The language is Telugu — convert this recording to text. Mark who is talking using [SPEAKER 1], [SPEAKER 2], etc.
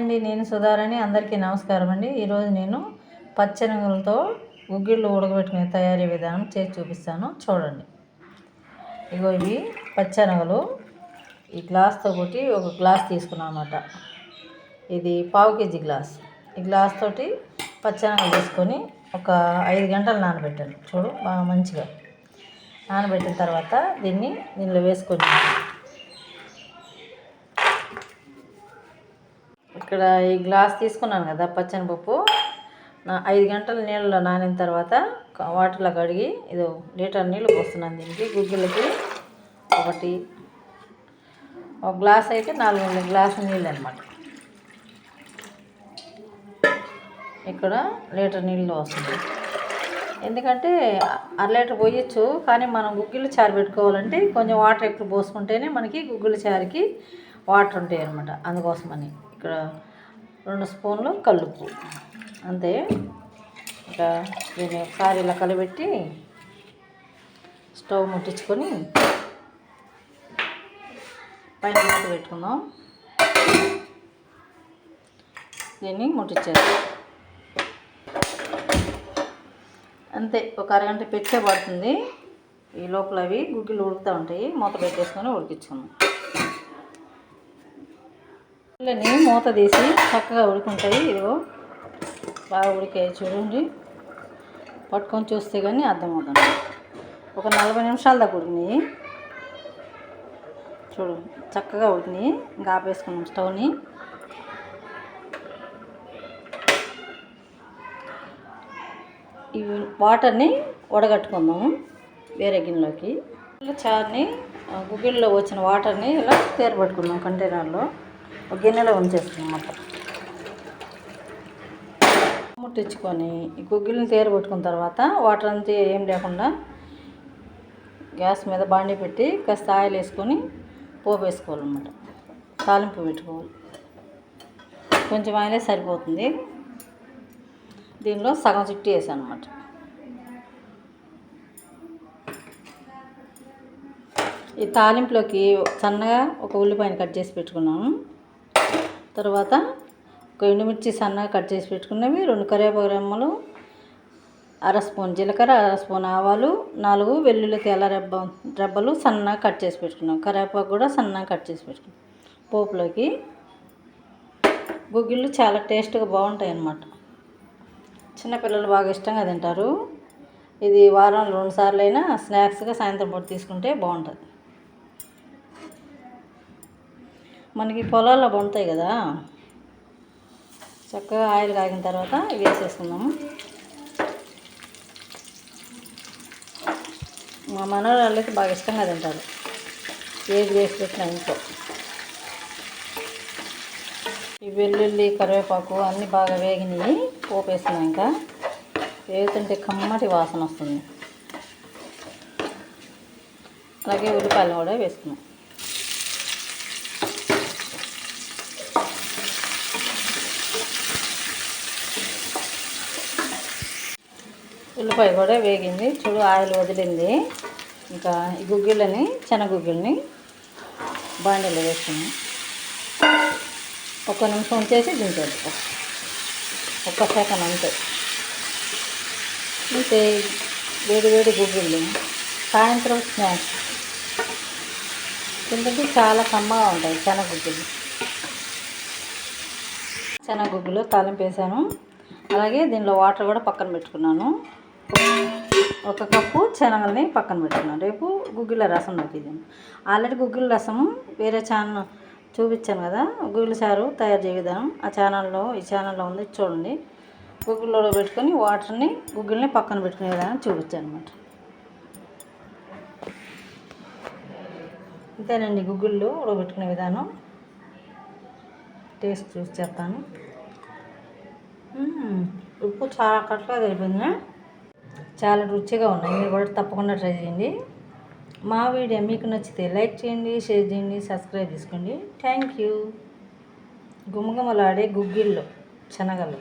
[SPEAKER 1] అండి నేను సుధారాణి. అందరికీ నమస్కారం అండి ఈరోజు నేను పచ్చనగలతో గుగ్గిళ్ళు ఉడకబెట్టుకునే తయారీ విధానం చేసి చూపిస్తాను. చూడండి. ఇగో ఇవి పచ్చనగలు ఈ గ్లాస్తో కొట్టి ఒక గ్లాస్ తీసుకున్నాను ఇది పావు కేజీ గ్లాస్. ఈ గ్లాస్ తోటి పచ్చనగలు తీసుకొని ఒక ఐదు గంటలు నానబెట్టాను. చూడు బాగా మంచిగా నానబెట్టిన తర్వాత దీన్ని దీనిలో వేసుకొని ఇక్కడ ఈ గ్లాస్ తీసుకున్నాను కదా పచ్చనిపప్పు నా ఐదు గంటల నీళ్ళలో నానిన తర్వాత వాటర్లో కడిగి ఇది లీటర్ నీళ్ళు పోస్తున్నాను దీనికి గుగ్గులకి ఒకటి ఒక గ్లాస్ అయితే నాలుగు గ్లాస్ నీళ్ళు అనమాట ఇక్కడ లీటర్ నీళ్ళు వస్తుంది ఎందుకంటే అర లీటర్ పోయొచ్చు కానీ మనం గుగ్గిలు చారు పెట్టుకోవాలంటే కొంచెం వాటర్ ఎక్కువ పోసుకుంటేనే మనకి గుగ్గిళ్ళ చారుకి వాటర్ ఉంటాయి అనమాట అందుకోసమని. ఇక్కడ రెండు స్పూన్లు కల్లుప్పు. అంతే. ఇక దీన్ని ఒకసారి ఇలా కలిపెట్టి స్టవ్ ముట్టించుకొని పైన మూత పెట్టుకుందాం. దీన్ని ముట్టించేది అంతే ఒక అరగంట పెట్టే పడుతుంది. ఈ లోపల అవి గుగ్గిలు ఉడుకుతూ ఉంటాయి. మూత పెట్టేసుకొని ఉడికించుకుందాం. పిల్లని మూత తీసి చక్కగా ఉడుకుంటాయి. ఇదిగో బాగా ఉడికాయి చూడండి. పట్టుకొని చూస్తే కానీ అర్థమవుతుంది. ఒక నలభై నిమిషాల దాకా ఉడికినాయి. చూడు చక్కగా ఉడికినాయి. ఇంకా ఆపేసుకున్నాం స్టవ్ని. ఇవి వాటర్ని వడగట్టుకుందాము వేరే గిన్నెలోకి. చారుని గుగ్గిల్లో వచ్చిన వాటర్ని ఇలా తేరబట్టుకున్నాం కంటైనర్లో. గిన్నెలో ఉంచేస్తున్నాం మొత్తం ముట్టించుకొని ఈ గుగ్గిల్ని తేరబెట్టుకున్న తర్వాత వాటర్ అంతా ఏం లేకుండా గ్యాస్ మీద బాండి పెట్టి కాస్త ఆయిల్ వేసుకొని పోపు వేసుకోవాలన్నమాట. తాలింపు పెట్టుకోవాలి. కొంచెం ఆయిలే సరిపోతుంది. దీనిలో సగం చుట్టి వేసాను అనమాట ఈ తాలింపులోకి సన్నగా ఒక ఉల్లిపాయను కట్ చేసి పెట్టుకున్నాము తర్వాత ఒక ఎండుమిర్చి సన్నగా కట్ చేసి పెట్టుకున్నవి రెండు కరివేపాకు రెమ్మలు అర స్పూన్ జీలకర్ర అర స్పూన్ ఆవాలు నాలుగు వెల్లుల్లి తెల్ల రెబ్బ రెబ్బలు సన్నగా కట్ చేసి పెట్టుకున్నాం. కరివేపాకు కూడా సన్నగా కట్ చేసి పెట్టుకున్నాం. పోపులోకి గుగ్గిళ్ళు చాలా టేస్ట్గా బాగుంటాయి అన్నమాట చిన్నపిల్లలు బాగా ఇష్టంగా తింటారు. ఇది వారం రెండు సార్లు అయినా స్నాక్స్గా సాయంత్రం పూట తీసుకుంటే బాగుంటుంది. మనకి పొలాల్లో పండుతాయి కదా. చక్కగా ఆయిల్ కాగిన తర్వాత వేసేసుకుందాము. మా మనవాళ్ళకి బాగా ఇష్టంగా తింటారు. ఏది వేసి పెట్టిన ఇంట్లో. ఈ వెల్లుల్లి కరివేపాకు అన్నీ బాగా వేగినాయి. పోపేస్తున్నాం ఇంకా. వేగుతుంటే కమ్మటి వాసన వస్తుంది. అలాగే ఉల్లిపాయలు కూడా వేసుకున్నాం. ఉల్లిపాయ కూడా వేగింది. చూడు ఆయిల్ వదిలింది. ఇంకా ఈ గుగ్గిళ్ళని గుగ్గిళ్ళని బాండీలో వేసుకున్నాం. ఒక్క నిమిషం ఉంచేసి దించండి ఒక్క సెకండ్ అంతే. అంతే వేడి వేడి గుగ్గిళ్ళు. సాయంత్రం స్నాక్స్. తింటే చాలా కమ్మగా ఉంటాయి శనగగుగ్గులు శనగగుగ్గులు తాలింపు వేసాను. అలాగే దీనిలో వాటర్ కూడా పక్కన పెట్టుకున్నాను. ఒక కప్పు శనగల్ని పక్కన పెట్టుకున్నాను రేపు గుగ్గిళ్ళ రసం నొక్కిదాను ఆల్రెడీ గుగ్గిళ్ళ రసం వేరే ఛానల్ చూపించాను కదా. గుగ్గిళ్ళ చారు తయారు విధానం. ఆ ఛానల్లో ఈ ఛానల్లో ఉంది చూడండి. గుగ్గిల్లో పెట్టుకొని వాటర్ని గుగ్గిల్ని పక్కన పెట్టుకునే విధానం చూపించాను అనమాట అంతేనండి గుగ్గిళ్ళు ఉడకబెట్టుకునే విధానం. టేస్ట్ చూసి చెప్తాను. ఉప్పు చాలా కరెక్ట్గా అయిపోయింది చాలా రుచిగా ఉన్నాయి. మీరు కూడా తప్పకుండా ట్రై చేయండి. మా వీడియో మీకు నచ్చితే లైక్ చేయండి షేర్ చేయండి సబ్స్క్రైబ్ చేసుకోండి. Thank you. గుమగుమలాడే గుగ్గిళ్ళు శనగలు.